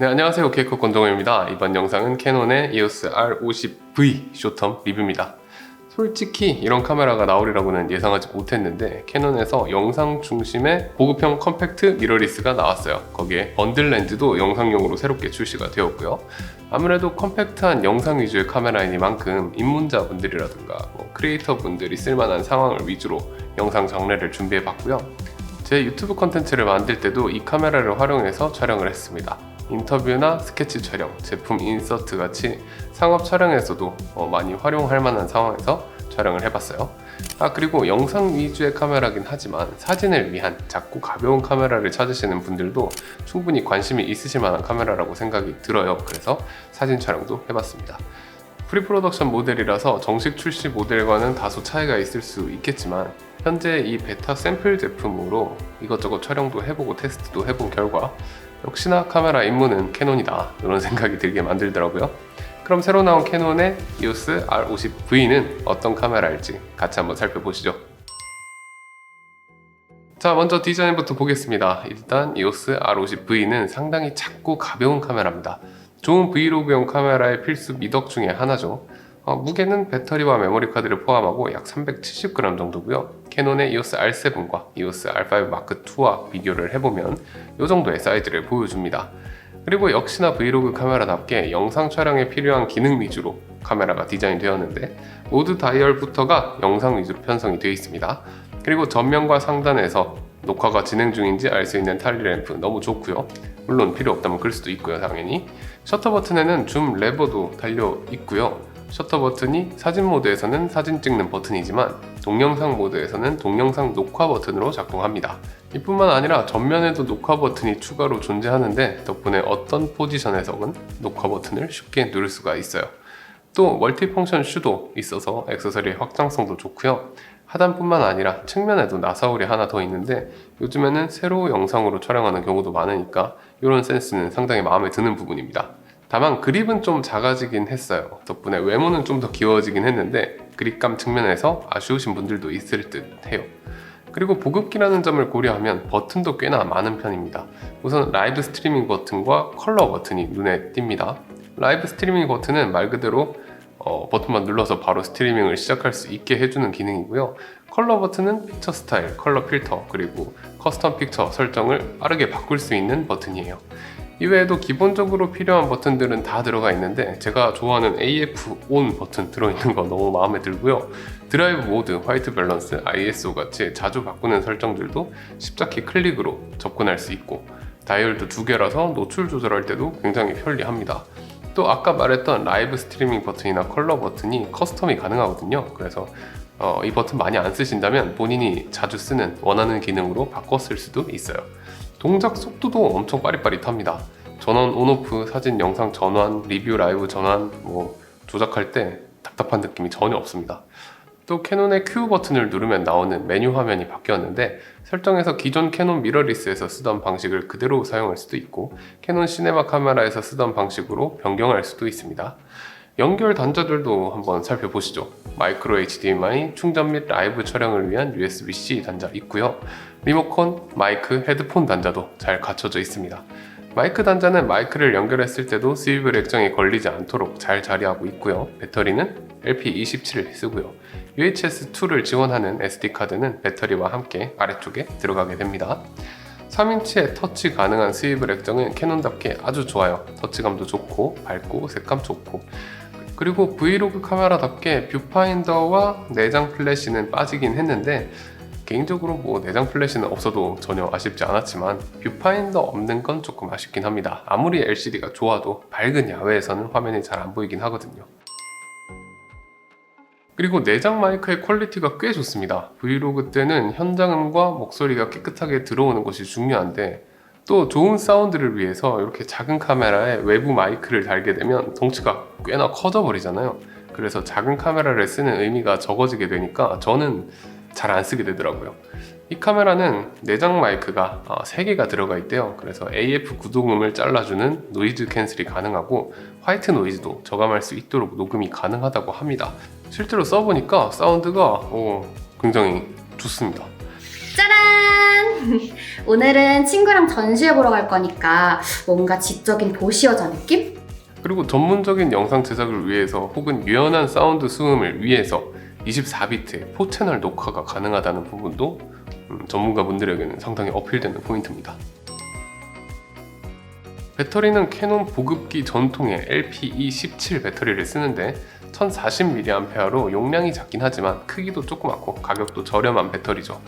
네, 안녕하세요. 케이크 권동호입니다. 이번 영상은 캐논의 EOS R50V 쇼텀 리뷰입니다. 솔직히 이런 카메라가 나오리라고는 예상하지 못했는데 캐논에서 영상 중심의 보급형 컴팩트 미러리스가 나왔어요. 거기에 번들 렌즈도 영상용으로 새롭게 출시가 되었고요. 아무래도 컴팩트한 영상 위주의 카메라이니만큼 입문자분들이라든가 뭐 크리에이터 분들이 쓸만한 상황을 위주로 영상 장르를 준비해봤고요. 제 유튜브 컨텐츠를 만들 때도 이 카메라를 활용해서 촬영을 했습니다. 인터뷰나 스케치 촬영, 제품 인서트 같이 상업 촬영에서도 어, 많이 활용할 만한 상황에서 촬영을 해봤어요. 아 그리고 영상 위주의 카메라긴 하지만 사진을 위한 작고 가벼운 카메라를 찾으시는 분들도 충분히 관심이 있으실 만한 카메라라고 생각이 들어요. 그래서 사진 촬영도 해봤습니다. 프리프로덕션 모델이라서 정식 출시 모델과는 다소 차이가 있을 수 있겠지만 현재 이 베타 샘플 제품으로 이것저것 촬영도 해보고 테스트도 해본 결과 역시나 카메라 입문은 캐논이다. 이런 생각이 들게 만들더라고요. 그럼 새로 나온 캐논의 EOS R50V는 어떤 카메라일지 같이 한번 살펴보시죠. 자 먼저 디자인부터 보겠습니다. 일단 EOS R50V는 상당히 작고 가벼운 카메라입니다. 좋은 브이로그용 카메라의 필수 미덕 중에 하나죠. 어, 무게는 배터리와 메모리 카드를 포함하고 약 370g 정도고요. 캐논의 EOS R7과 EOS R5 Mark II와 비교를 해보면 이 정도의 사이즈를 보여줍니다. 그리고 역시나 브이로그 카메라답게 영상 촬영에 필요한 기능 위주로 카메라가 디자인되었는데 모드 다이얼부터가 영상 위주로 편성이 되어 있습니다. 그리고 전면과 상단에서 녹화가 진행 중인지 알 수 있는 탈리 램프 너무 좋고요. 물론 필요 없다면 끌 수도 있고요, 당연히. 셔터 버튼에는 줌 레버도 달려 있고요. 셔터 버튼이 사진 모드에서는 사진 찍는 버튼이지만 동영상 모드에서는 동영상 녹화 버튼으로 작동합니다. 이뿐만 아니라 전면에도 녹화 버튼이 추가로 존재하는데 덕분에 어떤 포지션에서건 녹화 버튼을 쉽게 누를 수가 있어요. 또 멀티펑션 슈도 있어서 액세서리의 확장성도 좋고요. 하단뿐만 아니라 측면에도 나사울이 하나 더 있는데 요즘에는 세로 영상으로 촬영하는 경우도 많으니까 이런 센스는 상당히 마음에 드는 부분입니다. 다만 그립은 좀 작아지긴 했어요. 덕분에 외모는 좀 더 귀여워지긴 했는데 그립감 측면에서 아쉬우신 분들도 있을 듯 해요. 그리고 보급기라는 점을 고려하면 버튼도 꽤나 많은 편입니다. 우선 라이브 스트리밍 버튼과 컬러 버튼이 눈에 띕니다. 라이브 스트리밍 버튼은 말 그대로 어, 버튼만 눌러서 바로 스트리밍을 시작할 수 있게 해주는 기능이고요. 컬러 버튼은 픽처 스타일, 컬러 필터, 그리고 커스텀 픽처 설정을 빠르게 바꿀 수 있는 버튼이에요. 이외에도 기본적으로 필요한 버튼들은 다 들어가 있는데 제가 좋아하는 AF ON 버튼 들어있는 거 너무 마음에 들고요. 드라이브 모드, 화이트 밸런스, ISO 같이 자주 바꾸는 설정들도 십자키 클릭으로 접근할 수 있고 다이얼도 두 개라서 노출 조절할 때도 굉장히 편리합니다. 또 아까 말했던 라이브 스트리밍 버튼이나 컬러 버튼이 커스텀이 가능하거든요. 그래서 어, 이 버튼 많이 안 쓰신다면 본인이 자주 쓰는 원하는 기능으로 쓸 수도 있어요. 동작 속도도 엄청 빠릿빠릿합니다. 전원 온오프 사진 영상 전환 리뷰 라이브 전환 뭐 조작할 때 답답한 느낌이 전혀 없습니다. 또 캐논의 Q 버튼을 누르면 나오는 메뉴 화면이 바뀌었는데 설정에서 기존 캐논 미러리스에서 쓰던 방식을 그대로 사용할 수도 있고 캐논 시네마 카메라에서 쓰던 방식으로 변경할 수도 있습니다. 연결 단자들도 한번 살펴보시죠. 마이크로 HDMI, 충전 및 라이브 촬영을 위한 USB-C 단자 있고요. 리모컨, 마이크, 헤드폰 단자도 잘 갖춰져 있습니다. 마이크 단자는 마이크를 연결했을 때도 스위블 액정이 걸리지 않도록 잘 자리하고 있고요. 배터리는 LP27 쓰고요. UHS-2를 지원하는 SD카드는 배터리와 함께 아래쪽에 들어가게 됩니다. 3인치의 터치 가능한 스위블 액정은 캐논답게 아주 좋아요. 터치감도 좋고 밝고 색감 좋고 그리고 브이로그 카메라답게 뷰파인더와 내장 플래시는 빠지긴 했는데 개인적으로 뭐 내장 플래시는 없어도 전혀 아쉽지 않았지만 뷰파인더 없는 건 조금 아쉽긴 합니다. 아무리 LCD가 좋아도 밝은 야외에서는 화면이 잘 안 보이긴 하거든요. 그리고 내장 마이크의 퀄리티가 꽤 좋습니다. 브이로그 때는 현장음과 목소리가 깨끗하게 들어오는 것이 중요한데 또 좋은 사운드를 위해서 이렇게 작은 카메라에 외부 마이크를 달게 되면 덩치가 꽤나 커져 버리잖아요. 그래서 작은 카메라를 쓰는 의미가 적어지게 되니까 저는 잘 안 쓰게 되더라고요. 이 카메라는 내장 마이크가 3개가 들어가 있대요. 그래서 AF 구동음을 잘라주는 노이즈 캔슬이 가능하고 화이트 노이즈도 저감할 수 있도록 녹음이 가능하다고 합니다. 실제로 써보니까 사운드가 어, 굉장히 좋습니다. 짜란! 오늘은 친구랑 전시회 보러 갈 거니까 뭔가 지적인 도시여자 느낌? 그리고 전문적인 영상 제작을 위해서 혹은 유연한 사운드 수음을 위해서 24비트의 4채널 녹화가 가능하다는 부분도 음, 전문가분들에게는 상당히 어필되는 포인트입니다. 배터리는 캐논 보급기 전통의 LPE17 배터리를 쓰는데 1040mAh로 용량이 작긴 하지만 크기도 조그맣고 가격도 저렴한 배터리죠.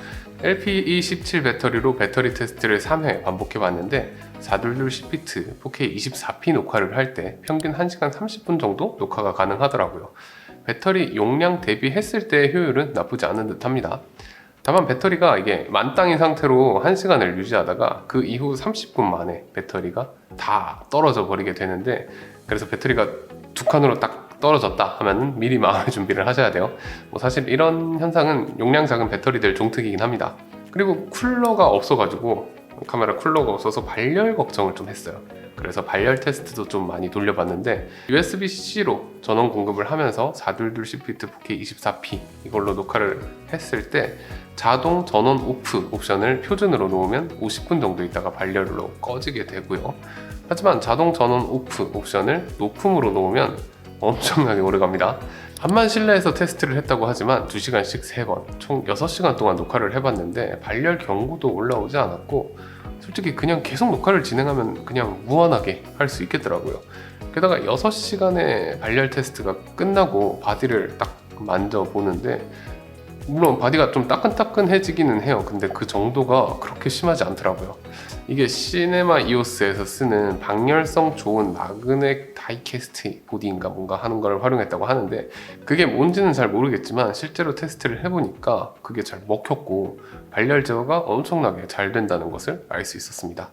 LPE17 배터리로 배터리 테스트를 3회 반복해 봤는데 422 10비트 4K 24p 녹화를 할 때 평균 1시간 30분 정도 녹화가 가능하더라고요. 배터리 용량 대비했을 때의 효율은 나쁘지 않은 듯 합니다. 다만 배터리가 이게 만땅인 상태로 1시간을 유지하다가 그 이후 30분 만에 배터리가 다 떨어져 버리게 되는데 그래서 배터리가 두 칸으로 딱 떨어졌다 하면 미리 마음의 준비를 하셔야 돼요. 뭐 사실 이런 현상은 용량 작은 배터리들 종특이긴 합니다. 그리고 쿨러가 없어가지고 카메라 쿨러가 없어서 발열 걱정을 좀 했어요. 그래서 발열 테스트도 좀 많이 돌려봤는데 USB-C로 전원 공급을 하면서 422 10비트 4K 24p 이걸로 녹화를 했을 때 자동 전원 오프 옵션을 표준으로 놓으면 50분 정도 있다가 발열로 꺼지게 되고요. 하지만 자동 전원 오프 옵션을 높음으로 놓으면 엄청나게 오래 갑니다. 반만 실내에서 테스트를 했다고 하지만 2시간씩 3번, 총 6시간 동안 녹화를 해봤는데 발열 경고도 올라오지 않았고 솔직히 그냥 계속 녹화를 진행하면 그냥 무한하게 할 수 있겠더라고요. 게다가 6시간의 발열 테스트가 끝나고 바디를 딱 만져보는데 물론 바디가 좀 따끈따끈해지기는 해요. 근데 그 정도가 그렇게 심하지 않더라고요. 이게 시네마 이오스에서 쓰는 방열성 좋은 마그넷 다이캐스트 보디인가 뭔가 하는 걸 활용했다고 하는데 그게 뭔지는 잘 모르겠지만 실제로 테스트를 해보니까 그게 잘 먹혔고 발열 제어가 엄청나게 잘 된다는 것을 알 수 있었습니다.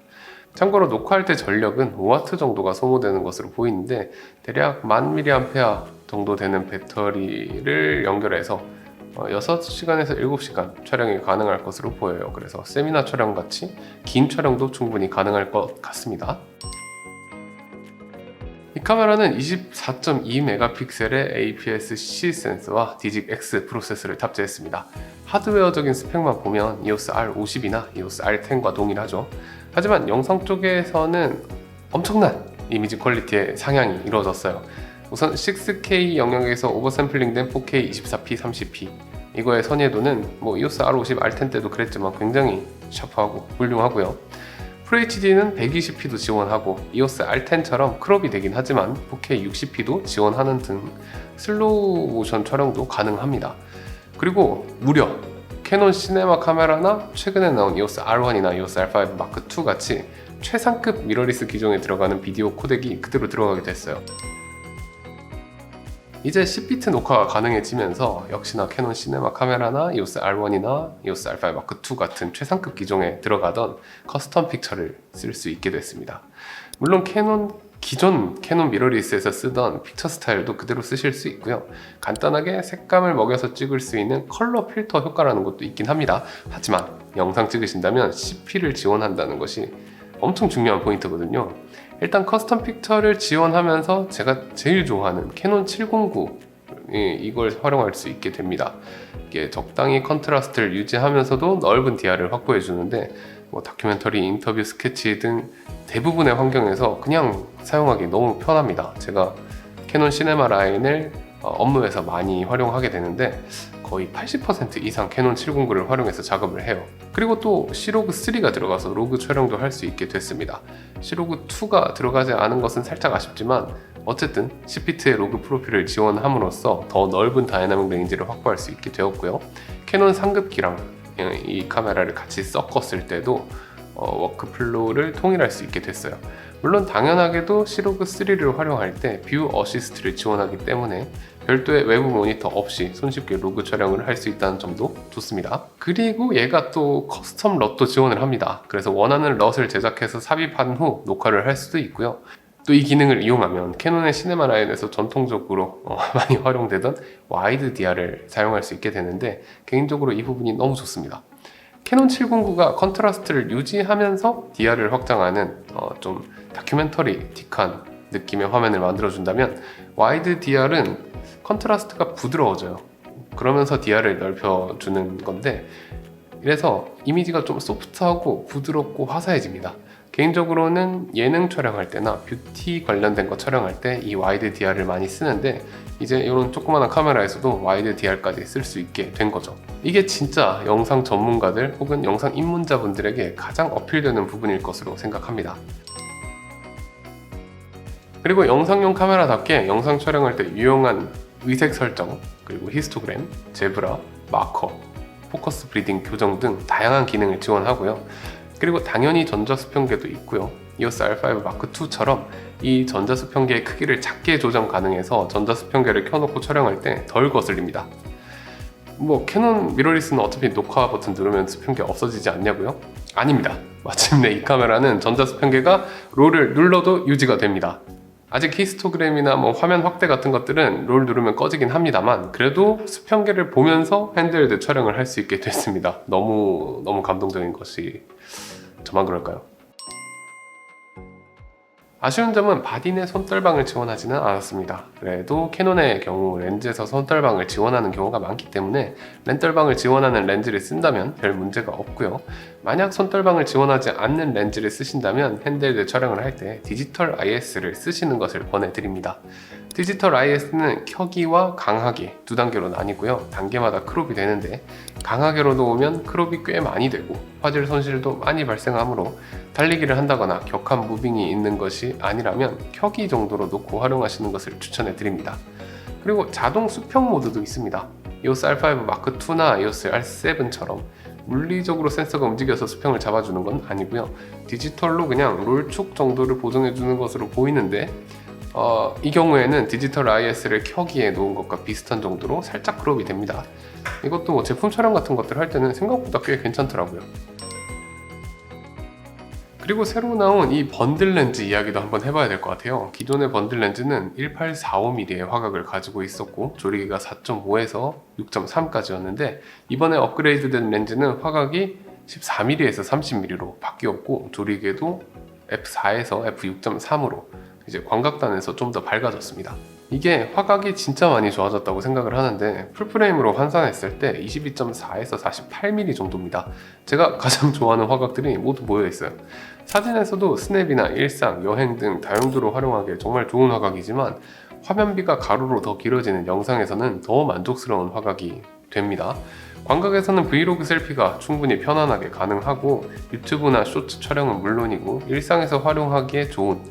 참고로 녹화할 때 전력은 5W 정도가 소모되는 것으로 보이는데 대략 1000mAh 정도 되는 배터리를 연결해서 6시간에서 7시간 촬영이 가능할 것으로 보여요. 그래서 세미나 촬영 같이 긴 촬영도 충분히 가능할 것 같습니다. 이 카메라는 24.2메가픽셀의 APS-C 센서와 DIGIC-X 프로세서를 탑재했습니다. 하드웨어적인 스펙만 보면 EOS R50이나 EOS R10과 동일하죠. 하지만 영상 쪽에서는 엄청난 이미지 퀄리티의 상향이 이루어졌어요. 우선 6K 영역에서 오버샘플링된 4K 24p 30p 이거의 선예도는 뭐 EOS R50 R10 때도 그랬지만 굉장히 샤프하고 훌륭하고요. FHD는 120p도 지원하고 EOS R10처럼 크롭이 되긴 하지만 4K 60p도 지원하는 등 슬로우 모션 촬영도 가능합니다. 그리고 무려 캐논 시네마 카메라나 최근에 나온 EOS R1이나 EOS R5 마크 2 같이 최상급 미러리스 기종에 들어가는 비디오 코덱이 그대로 들어가게 됐어요. 이제 10비트 녹화가 가능해지면서 역시나 캐논 시네마 카메라나 EOS R1이나 EOS R5 마크 2 같은 최상급 기종에 들어가던 커스텀 픽처를 쓸 수 있게 됐습니다. 물론 캐논 기존 캐논 미러리스에서 쓰던 픽처 스타일도 그대로 쓰실 수 있고요. 간단하게 색감을 먹여서 찍을 수 있는 컬러 필터 효과라는 것도 있긴 합니다. 하지만 영상 찍으신다면 CP를 지원한다는 것이 엄청 중요한 포인트거든요. 일단 커스텀 픽처를 지원하면서 제가 제일 좋아하는 캐논 709 예, 이걸 활용할 수 있게 됩니다. 이게 적당히 컨트라스트를 유지하면서도 넓은 디아를 확보해 주는데 뭐 다큐멘터리, 인터뷰, 스케치 등 대부분의 환경에서 그냥 사용하기 너무 편합니다. 제가 캐논 시네마 라인을 어, 업무에서 많이 활용하게 되는데 거의 80% 이상 캐논 709를 활용해서 작업을 해요. 그리고 또 C로그 3가 들어가서 로그 촬영도 할 수 있게 됐습니다. C로그 2가 들어가지 않은 것은 살짝 아쉽지만 어쨌든 10비트의 로그 프로필을 지원함으로써 더 넓은 다이나믹 레인지를 확보할 수 있게 되었고요. 캐논 상급기랑 이 카메라를 같이 섞었을 때도 어, 워크플로우를 통일할 수 있게 됐어요. 물론 당연하게도 C로그 3를 활용할 때 뷰 어시스트를 지원하기 때문에 별도의 외부 모니터 없이 손쉽게 로그 촬영을 할 수 있다는 점도 좋습니다. 그리고 얘가 또 커스텀 럿도 지원을 합니다. 그래서 원하는 럿을 제작해서 삽입한 후 녹화를 할 수도 있고요. 또 이 기능을 이용하면 캐논의 시네마 라인에서 전통적으로 어, 많이 활용되던 와이드 디아를 사용할 수 있게 되는데 개인적으로 이 부분이 너무 좋습니다. 캐논 709가 컨트라스트를 유지하면서 디아를 확장하는 어, 좀 다큐멘터리 틱한 느낌의 화면을 만들어준다면 와이드 DR은 컨트라스트가 부드러워져요. 그러면서 DR을 넓혀주는 건데 이래서 이미지가 좀 소프트하고 부드럽고 화사해집니다. 개인적으로는 예능 촬영할 때나 뷰티 관련된 거 촬영할 때 이 와이드 DR을 많이 쓰는데 이제 이런 조그마한 카메라에서도 와이드 DR까지 쓸 수 있게 된 거죠. 이게 진짜 영상 전문가들 혹은 영상 입문자분들에게 가장 어필되는 부분일 것으로 생각합니다. 그리고 영상용 카메라답게 영상 촬영할 때 유용한 의색 설정, 그리고 히스토그램, 제브라, 마커, 포커스 브리딩 교정 등 다양한 기능을 지원하고요. 그리고 당연히 전자수평계도 있고요. EOS R5 Mark II처럼 이 전자수평계의 크기를 작게 조정 가능해서 전자수평계를 켜놓고 촬영할 때 덜 거슬립니다. 뭐 캐논 미러리스는 어차피 녹화 버튼 누르면 수평계 없어지지 않냐고요? 아닙니다. 마침내 이 카메라는 전자수평계가 롤을 눌러도 유지가 됩니다. 아직 히스토그램이나 뭐 화면 확대 같은 것들은 롤 누르면 꺼지긴 합니다만 그래도 수평계를 보면서 핸드헬드 촬영을 할 수 있게 됐습니다. 너무 너무 감동적인 것이 저만 그럴까요? 아쉬운 점은 내 손떨방을 지원하지는 않았습니다. 그래도 캐논의 경우 렌즈에서 손떨방을 지원하는 경우가 많기 때문에 렌떨방을 지원하는 렌즈를 쓴다면 별 문제가 없고요. 만약 손떨방을 지원하지 않는 렌즈를 쓰신다면 핸드헬드 촬영을 할 때 디지털 IS를 쓰시는 것을 권해드립니다. 디지털 IS는 켜기와 강하게 두 단계로 나뉘고요. 단계마다 크롭이 되는데 강하게로 놓으면 크롭이 꽤 많이 되고 화질 손실도 많이 발생하므로 달리기를 한다거나 격한 무빙이 있는 것이 아니라면 켜기 정도로 놓고 활용하시는 것을 추천해 드립니다. 그리고 자동 수평 모드도 있습니다. EOS R5 Mark II나 EOS R7처럼 물리적으로 센서가 움직여서 수평을 잡아주는 건 아니고요. 디지털로 그냥 롤축 정도를 보정해주는 것으로 보이는데 어, 이 경우에는 디지털 IS를 켜기에 놓은 것과 비슷한 정도로 살짝 크롭이 됩니다. 이것도 뭐 제품 촬영 같은 것들 할 때는 생각보다 꽤 괜찮더라고요. 그리고 새로 나온 이 번들 렌즈 이야기도 한번 해봐야 될 것 같아요. 기존의 번들 렌즈는 1845mm의 화각을 가지고 있었고 조리개가 4.5에서 6.3까지였는데 이번에 업그레이드된 렌즈는 화각이 14mm에서 30mm로 바뀌었고 조리개도 f4에서 f6.3으로 이제 광각단에서 좀 더 밝아졌습니다. 이게 화각이 진짜 많이 좋아졌다고 생각을 하는데 풀프레임으로 환산했을 때 22.4에서 48mm 정도입니다. 제가 가장 좋아하는 화각들이 모두 모여 있어요. 사진에서도 스냅이나 일상, 여행 등 다용도로 활용하기에 정말 좋은 화각이지만 화면비가 가로로 더 길어지는 영상에서는 더 만족스러운 화각이 됩니다. 광각에서는 브이로그 셀피가 충분히 편안하게 가능하고 유튜브나 쇼츠 촬영은 물론이고 일상에서 활용하기에 좋은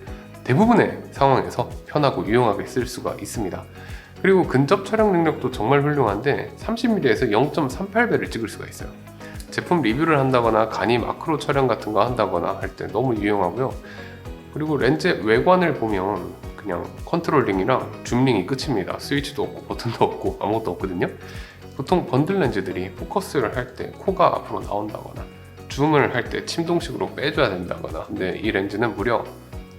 대부분의 상황에서 편하고 유용하게 쓸 수가 있습니다. 그리고 근접 촬영 능력도 정말 훌륭한데 30mm에서 0.38배를 찍을 수가 있어요. 제품 리뷰를 한다거나 간이 마크로 촬영 같은 거 한다거나 할 때 너무 유용하고요. 그리고 렌즈 외관을 보면 그냥 컨트롤링이랑 줌링이 끝입니다. 스위치도 없고 버튼도 없고 아무것도 없거든요. 보통 번들 렌즈들이 포커스를 할 때 코가 앞으로 나온다거나 줌을 할 때 침동식으로 빼줘야 된다거나 근데 이 렌즈는 무려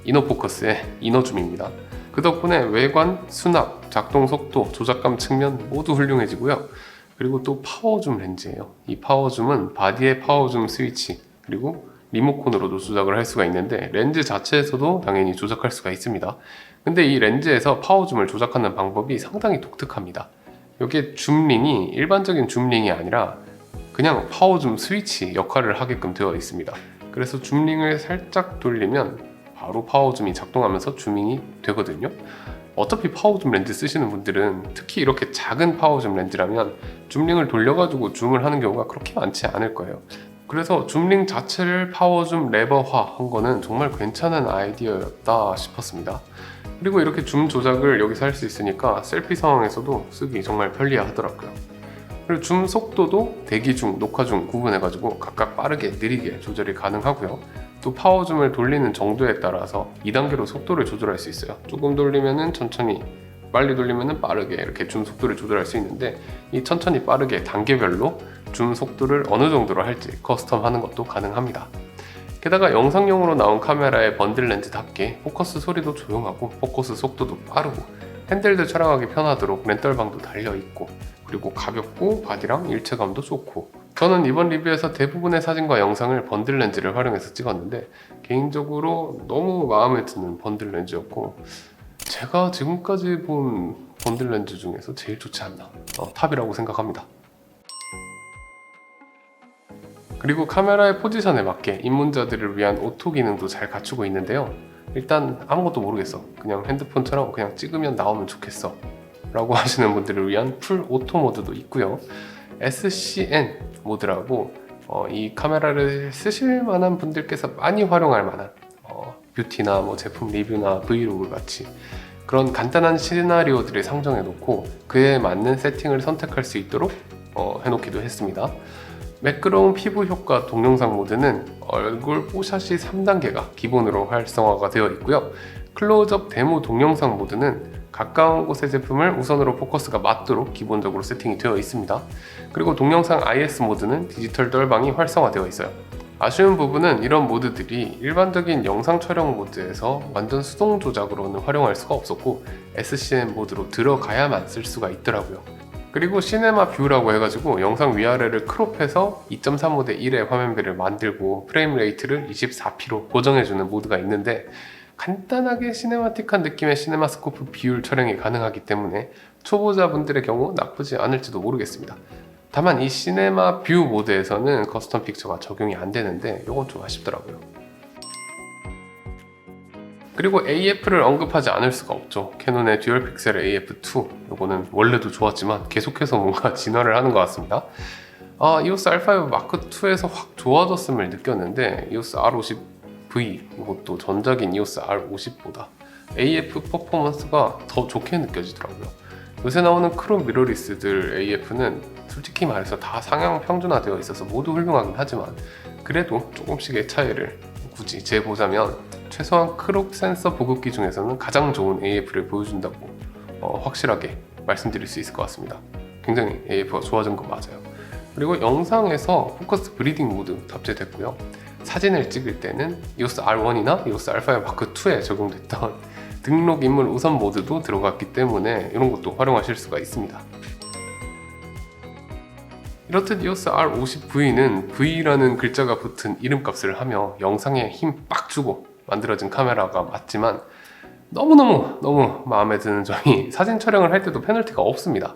이너 포커스의 이너 줌입니다. 그 덕분에 외관, 수납, 작동 속도, 조작감 측면 모두 훌륭해지고요. 그리고 또 파워줌 렌즈예요. 이 파워줌은 바디의 파워줌 스위치 그리고 리모컨으로도 조작을 할 수가 있는데 렌즈 자체에서도 당연히 조작할 수가 있습니다. 근데 이 렌즈에서 파워줌을 조작하는 방법이 상당히 독특합니다. 이게 줌링이 일반적인 줌링이 아니라 그냥 파워줌 스위치 역할을 하게끔 되어 있습니다. 그래서 줌링을 살짝 돌리면 바로 파워줌이 작동하면서 줌밍이 되거든요. 어차피 파워줌 렌즈 쓰시는 분들은 특히 이렇게 작은 파워줌 렌즈라면 줌링을 돌려가지고 줌을 하는 경우가 그렇게 많지 않을 거예요. 그래서 줌링 자체를 파워줌 레버화 한 거는 정말 괜찮은 아이디어였다 싶었습니다. 그리고 이렇게 줌 조작을 여기서 할 수 있으니까 셀피 상황에서도 쓰기 정말 편리하더라고요. 그리고 줌 속도도 대기 중, 녹화 중 구분해가지고 각각 빠르게 느리게 조절이 가능하고요. 또 파워줌을 돌리는 정도에 따라서 2단계로 속도를 조절할 수 있어요. 조금 돌리면은 천천히, 빨리 돌리면은 빠르게 이렇게 줌 속도를 조절할 수 있는데 이 천천히 빠르게 단계별로 줌 속도를 어느 정도로 할지 커스텀하는 것도 가능합니다. 게다가 영상용으로 나온 카메라의 번들 렌즈답게 포커스 소리도 조용하고 포커스 속도도 빠르고 핸들도 촬영하기 편하도록 렌떨방도 달려있고 그리고 가볍고 바디랑 일체감도 좋고 저는 이번 리뷰에서 대부분의 사진과 영상을 번들 렌즈를 활용해서 찍었는데 개인적으로 너무 마음에 드는 번들 렌즈였고 제가 지금까지 본 번들 렌즈 중에서 제일 좋지 않나 어, 탑이라고 생각합니다 그리고 카메라의 포지션에 맞게 입문자들을 위한 오토 기능도 잘 갖추고 있는데요. 일단 아무것도 모르겠어. 그냥 핸드폰처럼 그냥 찍으면 나오면 좋겠어. 라고 하시는 분들을 위한 풀 오토 모드도 있고요. SCN 모드라고 어, 이 카메라를 쓰실 만한 분들께서 많이 활용할 만한 어, 뷰티나 뭐 제품 리뷰나 브이로그 같이 그런 간단한 시나리오들을 상정해 놓고 그에 맞는 세팅을 선택할 수 있도록 어, 해 놓기도 했습니다. 매끄러운 피부 효과 동영상 모드는 얼굴 뽀샷이 3단계가 기본으로 활성화가 되어 있고요. 클로즈업 데모 동영상 모드는 가까운 곳의 제품을 우선으로 포커스가 맞도록 기본적으로 세팅이 되어 있습니다. 그리고 동영상 IS 모드는 디지털 덜방이 활성화되어 있어요. 아쉬운 부분은 이런 모드들이 일반적인 영상 촬영 모드에서 완전 수동 조작으로는 활용할 수가 없었고 SCM 모드로 들어가야만 쓸 수가 있더라고요. 그리고 시네마 뷰라고 해가지고 영상 위아래를 크롭해서 2.35대 1의 화면비를 만들고 프레임 레이트를 24p로 고정해주는 모드가 있는데 간단하게 시네마틱한 느낌의 시네마스코프 비율 촬영이 가능하기 때문에 초보자분들의 경우 나쁘지 않을지도 모르겠습니다. 다만 이 시네마 뷰 모드에서는 커스텀 픽처가 적용이 안 되는데 이건 좀 아쉽더라고요. 그리고 AF를 언급하지 않을 수가 없죠. 캐논의 듀얼 픽셀 AF2 이거는 원래도 좋았지만 계속해서 뭔가 진화를 하는 것 같습니다. 아, EOS R5 마크 2에서 확 좋아졌음을 느꼈는데 EOS R50V 이것도 전작인 EOS R50보다 AF 퍼포먼스가 더 좋게 느껴지더라고요. 요새 나오는 크롬 미러리스들 AF는 솔직히 말해서 다 상향 평준화되어 있어서 모두 훌륭하긴 하지만 그래도 조금씩의 차이를 굳이 재보자면 최소한 크롭 센서 보급기 중에서는 가장 좋은 AF를 보여준다고 어, 확실하게 말씀드릴 수 있을 것 같습니다. 굉장히 AF가 좋아진 거 맞아요. 그리고 영상에서 포커스 브리딩 모드 탑재됐고요. 사진을 찍을 때는 EOS R1이나 EOS R5 마크 2에 적용됐던 등록 인물 우선 모드도 들어갔기 때문에 이런 것도 활용하실 수가 있습니다. 이렇듯 EOS R50V는 V라는 글자가 붙은 이름값을 하며 영상에 힘 빡 주고 만들어진 카메라가 맞지만 너무너무 너무 마음에 드는 점이 사진 촬영을 할 때도 페널티가 없습니다.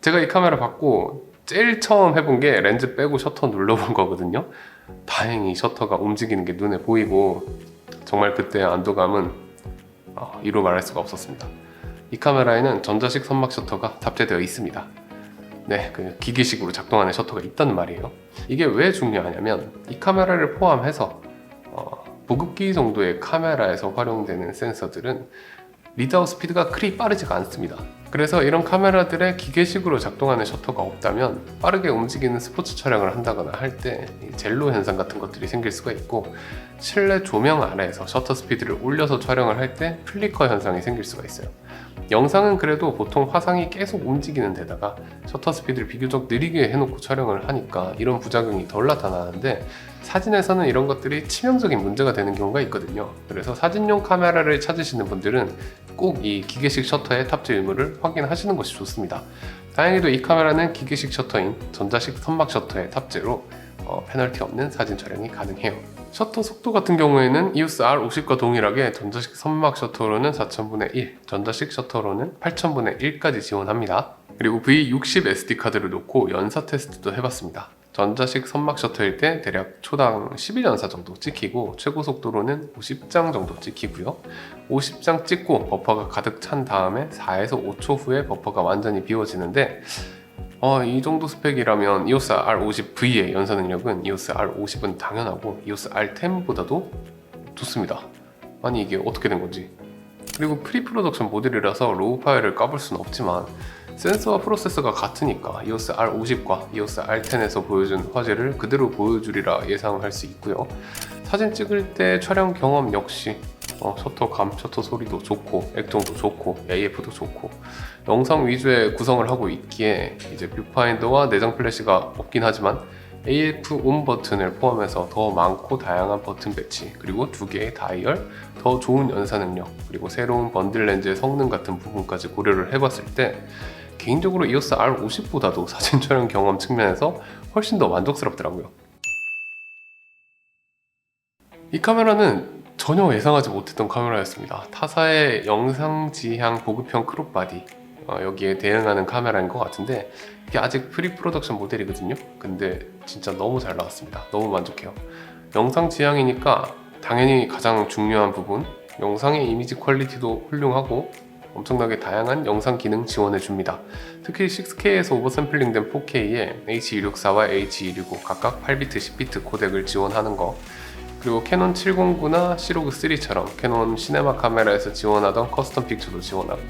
제가 이 카메라 받고 제일 처음 해본 게 렌즈 빼고 셔터 눌러본 거거든요. 다행히 셔터가 움직이는 게 눈에 보이고 정말 그때의 안도감은 어, 이루 말할 수가 없었습니다. 이 카메라에는 전자식 선막 셔터가 탑재되어 있습니다. 네, 그 기계식으로 작동하는 셔터가 있다는 말이에요. 이게 왜 중요하냐면 이 카메라를 포함해서 어, 보급기 정도의 카메라에서 활용되는 센서들은 리드아웃 스피드가 그리 빠르지가 않습니다. 그래서 이런 카메라들의 기계식으로 작동하는 셔터가 없다면 빠르게 움직이는 스포츠 촬영을 한다거나 할 때 젤로 현상 같은 것들이 생길 수가 있고 실내 조명 아래에서 셔터 스피드를 올려서 촬영을 할 때 플리커 현상이 생길 수가 있어요. 영상은 그래도 보통 화상이 계속 움직이는 데다가 셔터 스피드를 비교적 느리게 해놓고 촬영을 하니까 이런 부작용이 덜 나타나는데 사진에서는 이런 것들이 치명적인 문제가 되는 경우가 있거든요. 그래서 사진용 카메라를 찾으시는 분들은 꼭 이 기계식 셔터의 탑재 의무를 확인하시는 것이 좋습니다. 다행히도 이 카메라는 기계식 셔터인 전자식 선막 셔터의 탑재로 어, 페널티 없는 사진 촬영이 가능해요. 셔터 속도 같은 경우에는 EOS R50과 동일하게 전자식 선막 셔터로는 4000분의 1, 전자식 셔터로는 8000분의 1까지 지원합니다. 그리고 V60 SD 카드를 놓고 연사 테스트도 해봤습니다. 전자식 선막 셔터일 때 대략 초당 11연사 정도 찍히고 최고 속도로는 50장 정도 찍히고요. 50장 찍고 버퍼가 가득 찬 다음에 4에서 5초 후에 버퍼가 완전히 비워지는데 어, 이 정도 스펙이라면 EOS R50V의 연사 능력은 EOS R50은 당연하고 EOS R10보다도 좋습니다. 아니 이게 어떻게 된 건지. 그리고 프리 프로덕션 모델이라서 로우 파일을 까볼 수는 없지만 센서와 프로세서가 같으니까 EOS R50과 EOS R10에서 보여준 화질을 그대로 보여주리라 예상할 수 있고요. 사진 찍을 때 촬영 경험 역시 어, 셔터 감, 셔터 소리도 좋고 액정도 좋고 AF도 좋고 영상 위주의 구성을 하고 있기에 이제 뷰파인더와 내장 플래시가 없긴 하지만 AF 온 버튼을 포함해서 더 많고 다양한 버튼 배치 그리고 두 개의 다이얼 더 좋은 연사 능력 그리고 새로운 번들 렌즈의 성능 같은 부분까지 고려를 해봤을 때 개인적으로 EOS R50보다도 사진 촬영 경험 측면에서 훨씬 더 만족스럽더라고요. 이 카메라는 전혀 예상하지 못했던 카메라였습니다. 타사의 영상 지향 보급형 크롭 바디 어, 여기에 대응하는 카메라인 것 같은데 이게 아직 프리 프로덕션 모델이거든요. 근데 진짜 너무 잘 나왔습니다. 너무 만족해요. 영상 지향이니까 당연히 가장 중요한 부분 영상의 이미지 퀄리티도 훌륭하고 엄청나게 다양한 영상 기능 지원해 줍니다. 특히 6K에서 오버샘플링된 4K에 H264와 H265 각각 8비트, 10비트 코덱을 지원하는 거 그리고 캐논 709나 시로그 3처럼 캐논 시네마 카메라에서 지원하던 커스텀 픽처도 지원하고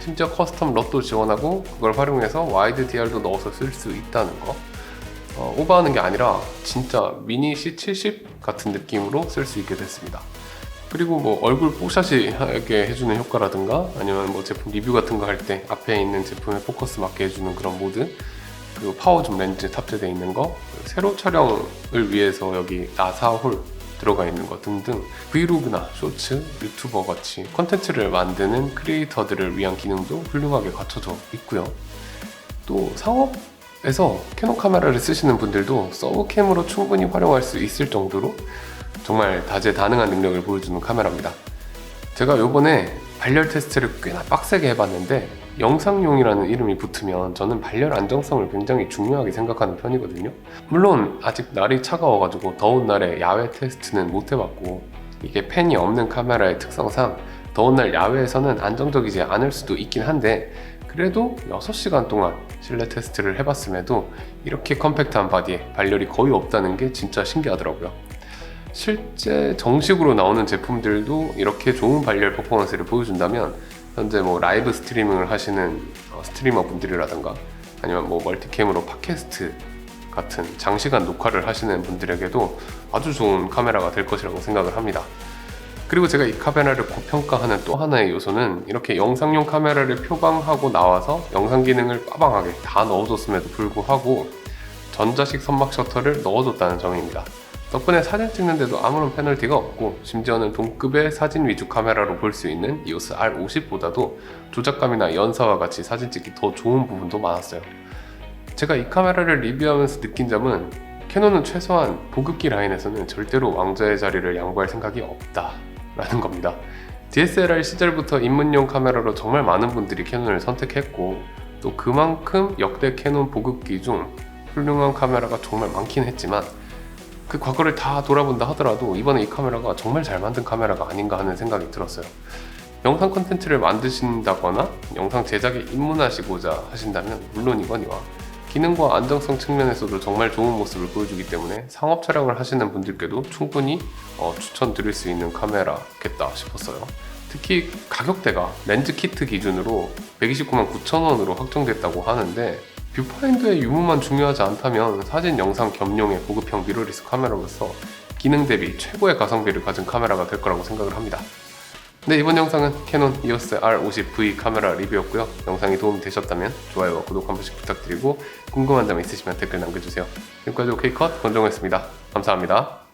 심지어 커스텀 럿도 지원하고 그걸 활용해서 와이드 DR도 넣어서 쓸 수 있다는 거 어, 오버하는 게 아니라 진짜 미니 C70 같은 느낌으로 쓸 수 있게 됐습니다. 그리고 뭐 얼굴 뽀샤시 하게 해주는 효과라든가 아니면 뭐 제품 리뷰 같은 거 할 때 앞에 있는 제품에 포커스 맞게 해주는 그런 모드 그리고 파워줌 렌즈 탑재되어 있는 거 세로 촬영을 위해서 여기 나사홀 들어가 있는 것 등등 브이로그나 쇼츠, 유튜버 같이 컨텐츠를 만드는 크리에이터들을 위한 기능도 훌륭하게 갖춰져 있고요. 또 상업에서 캐논 카메라를 쓰시는 분들도 서브캠으로 충분히 활용할 수 있을 정도로 정말 다재다능한 능력을 보여주는 카메라입니다. 제가 요번에 발열 테스트를 꽤나 빡세게 해봤는데 영상용이라는 이름이 붙으면 저는 발열 안정성을 굉장히 중요하게 생각하는 편이거든요. 물론 아직 날이 차가워가지고 더운 날에 야외 테스트는 못 해봤고 이게 팬이 없는 카메라의 특성상 더운 날 야외에서는 안정적이지 않을 수도 있긴 한데 그래도 6시간 동안 실내 테스트를 해봤음에도 이렇게 컴팩트한 바디에 발열이 거의 없다는 게 진짜 신기하더라고요. 실제 정식으로 나오는 제품들도 이렇게 좋은 발열 퍼포먼스를 보여준다면 현재 뭐 라이브 스트리밍을 하시는 어, 스트리머 분들이라든가 아니면 뭐 멀티캠으로 팟캐스트 같은 장시간 녹화를 하시는 분들에게도 아주 좋은 카메라가 될 것이라고 생각을 합니다. 그리고 제가 이 카메라를 고평가하는 또 하나의 요소는 이렇게 영상용 카메라를 표방하고 나와서 영상 기능을 빠방하게 다 넣어줬음에도 불구하고 전자식 선막 셔터를 넣어줬다는 점입니다. 덕분에 사진 찍는데도 아무런 페널티가 없고 심지어는 동급의 사진 위주 카메라로 볼 수 있는 EOS R50보다도 조작감이나 연사와 같이 사진 찍기 더 좋은 부분도 많았어요. 제가 이 카메라를 리뷰하면서 느낀 점은 캐논은 최소한 보급기 라인에서는 절대로 왕좌의 자리를 양보할 생각이 없다 라는 겁니다. DSLR 시절부터 입문용 카메라로 정말 많은 분들이 캐논을 선택했고 또 그만큼 역대 캐논 보급기 중 훌륭한 카메라가 정말 많긴 했지만 그 과거를 다 돌아본다 하더라도 이번에 이 카메라가 정말 잘 만든 카메라가 아닌가 하는 생각이 들었어요. 영상 콘텐츠를 만드신다거나 영상 제작에 입문하시고자 하신다면 물론이거니와 기능과 안정성 측면에서도 정말 좋은 모습을 보여주기 때문에 상업 촬영을 하시는 분들께도 충분히 어, 추천드릴 수 있는 카메라겠다 싶었어요. 특히 가격대가 렌즈 키트 기준으로 129만 9천 원으로 확정됐다고 하는데 뷰파인더의 유무만 중요하지 않다면 사진 영상 겸용의 고급형 미러리스 카메라로서 기능 대비 최고의 가성비를 가진 카메라가 될 거라고 생각을 합니다. 네 이번 영상은 캐논 EOS R50V 카메라 리뷰였고요. 영상이 도움이 되셨다면 좋아요와 구독 한 번씩 부탁드리고 궁금한 점 있으시면 댓글 남겨주세요. 지금까지 OK컷 권정호였습니다. 감사합니다.